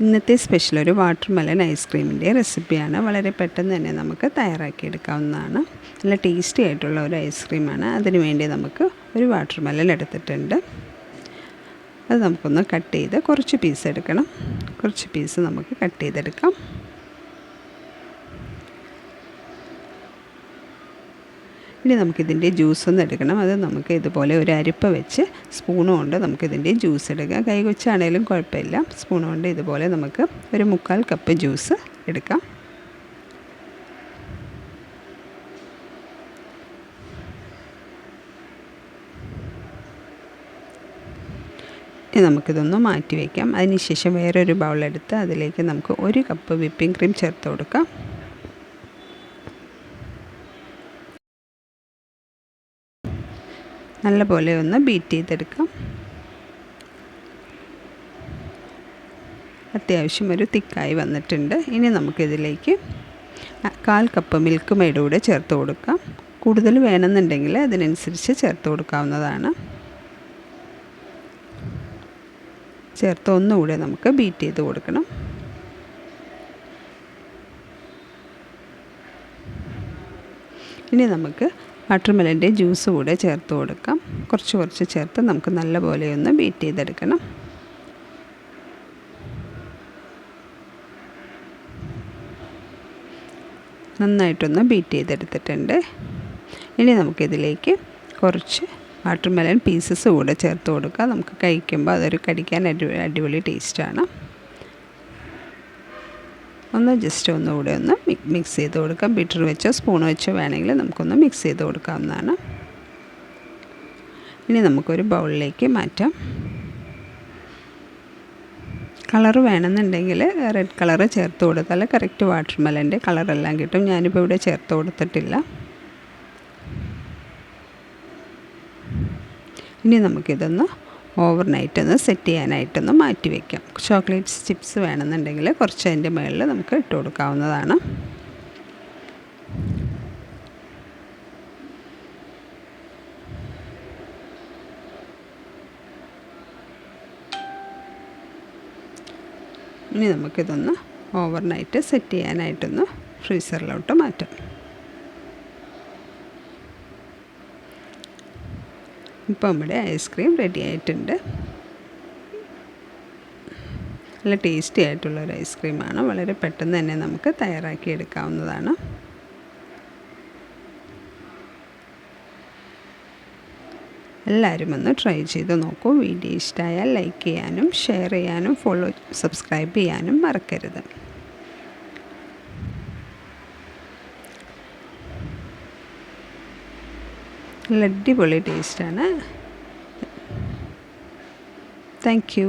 ഇന്നത്തെ സ്പെഷ്യൽ ഒരു water melon ഐസ്ക്രീമിന്റെ റെസിപ്പിയാണ്. വളരെ പെട്ടെന്ന് തന്നെ നമുക്ക് തയ്യാറാക്കിയെടുക്കാവുന്നതാണ്. നല്ല ടേസ്റ്റി ആയിട്ടുള്ള ഒരു ഐസ്ക്രീമാണ്. അതിനു വേണ്ടി നമുക്ക് ഒരു വാട്ടർ മെലൺ എടുത്തിട്ടുണ്ട്. അത് നമുക്കൊന്ന് കട്ട് ചെയ്ത് കുറച്ച് പീസ് എടുക്കണം. കുറച്ച് പീസ് നമുക്ക് കട്ട് ചെയ്തെടുക്കാം. ഇനി നമുക്കിതിന്റെ ജ്യൂസ് ഒന്ന് എടുക്കണം. അത് നമുക്ക് ഇതുപോലെ ഒരു അരിപ്പ വെച്ച് സ്പൂൺ കൊണ്ട് നമുക്കിതിന്റെ ജ്യൂസ് എടുക്കാം. കൈ കുഴപ്പമില്ല. സ്പൂൺ കൊണ്ട് ഇതുപോലെ നമുക്ക് ഒരു മുക്കാൽ കപ്പ് ജ്യൂസ് എടുക്കാം. ഇനി നമുക്കിതൊന്ന് മാറ്റി വയ്ക്കാം അതിനുശേഷം വേറൊരു ബൗളെടുത്ത് അതിലേക്ക് നമുക്ക് ഒരു കപ്പ് വിപ്പിംഗ് ക്രീം ചേർത്ത് കൊടുക്കാം. നല്ലപോലെ ഒന്ന് ബീറ്റ് ചെയ്തെടുക്കാം. അത്യാവശ്യം ഒരു തിക്കായി വന്നിട്ടുണ്ട്. ഇനി നമുക്കിതിലേക്ക് കാൽ കപ്പ് മിൽക്ക് മെയ്ഡ് കൂടെ ചേർത്ത് കൊടുക്കാം. കൂടുതൽ വേണമെന്നുണ്ടെങ്കിൽ അതിനനുസരിച്ച് ചേർത്ത് കൊടുക്കാവുന്നതാണ്. ചേർത്ത് ഒന്നുകൂടെ നമുക്ക് ബീറ്റ് ചെയ്ത് കൊടുക്കണം. ഇനി നമുക്ക് വാട്ടർമെലന്റെ ജ്യൂസ് കൂടെ ചേർത്ത് കൊടുക്കാം. കുറച്ച് കുറച്ച് ചേർത്ത് നമുക്ക് നല്ലപോലെ ഒന്ന് ബീറ്റ് ചെയ്തെടുക്കണം. നന്നായിട്ടൊന്ന് ബീറ്റ് ചെയ്തെടുത്തിട്ടുണ്ട്. ഇനി നമുക്കിതിലേക്ക് കുറച്ച് വാട്ടർമെലൻ പീസസ് കൂടെ ചേർത്ത് കൊടുക്കാം. നമുക്ക് കഴിക്കുമ്പോൾ അതൊരു കടിക്കാൻ അടി അടിപൊളി ടേസ്റ്റാണ്. ഒന്ന് ജസ്റ്റ് ഒന്നുകൂടെ ഒന്ന് മിക്സ് ചെയ്ത് കൊടുക്കാം. ബീറ്റർ വെച്ചോ സ്പൂൺ വെച്ചോ വേണമെങ്കിൽ നമുക്കൊന്ന് മിക്സ് ചെയ്ത് കൊടുക്കാവുന്നതാണ്. ഇനി നമുക്കൊരു ബൗളിലേക്ക് മാറ്റാം. കളർ വേണമെന്നുണ്ടെങ്കിൽ റെഡ് കളർ ചേർത്ത് കൊടുത്താൽ കറക്റ്റ് വാട്ടർ മെലന്റെ കളറെല്ലാം കിട്ടും. ഞാനിപ്പോൾ ഇവിടെ ചേർത്ത് കൊടുത്തിട്ടില്ല. ഇനി നമുക്കിതൊന്ന് ഓവർ നൈറ്റ് ഒന്ന് സെറ്റ് ചെയ്യാനായിട്ടൊന്ന് മാറ്റി വയ്ക്കാം ചോക്ലേറ്റ് ചിപ്സ് വേണമെന്നുണ്ടെങ്കിൽ കുറച്ച് അതിന്റെ മുകളിൽ നമുക്ക് ഇട്ട് കൊടുക്കാവുന്നതാണ്. ഇനി നമുക്കിതൊന്ന് ഓവർ നൈറ്റ് സെറ്റ് ചെയ്യാനായിട്ടൊന്ന് ഫ്രീസറിലോട്ട് മാറ്റാം. ഇപ്പോൾ നമ്മുടെ ഐസ്ക്രീം റെഡി ആയിട്ടുണ്ട്. നല്ല ടേസ്റ്റി ആയിട്ടുള്ള ഒരു ഐസ്ക്രീമാണ് വളരെ പെട്ടെന്ന് തന്നെ നമുക്ക് തയ്യാറാക്കി എടുക്കാവുന്നതാണ്. എല്ലാവരും ഒന്ന് ട്രൈ ചെയ്ത് നോക്കൂ. വീഡിയോ ഇഷ്ടമായാൽ ലൈക്ക് ചെയ്യാനും ഷെയർ ചെയ്യാനും ഫോളോ സബ്സ്ക്രൈബ് ചെയ്യാനും മറക്കരുത്. നല്ല അടിപൊളി ടേസ്റ്റാണ്. Thank you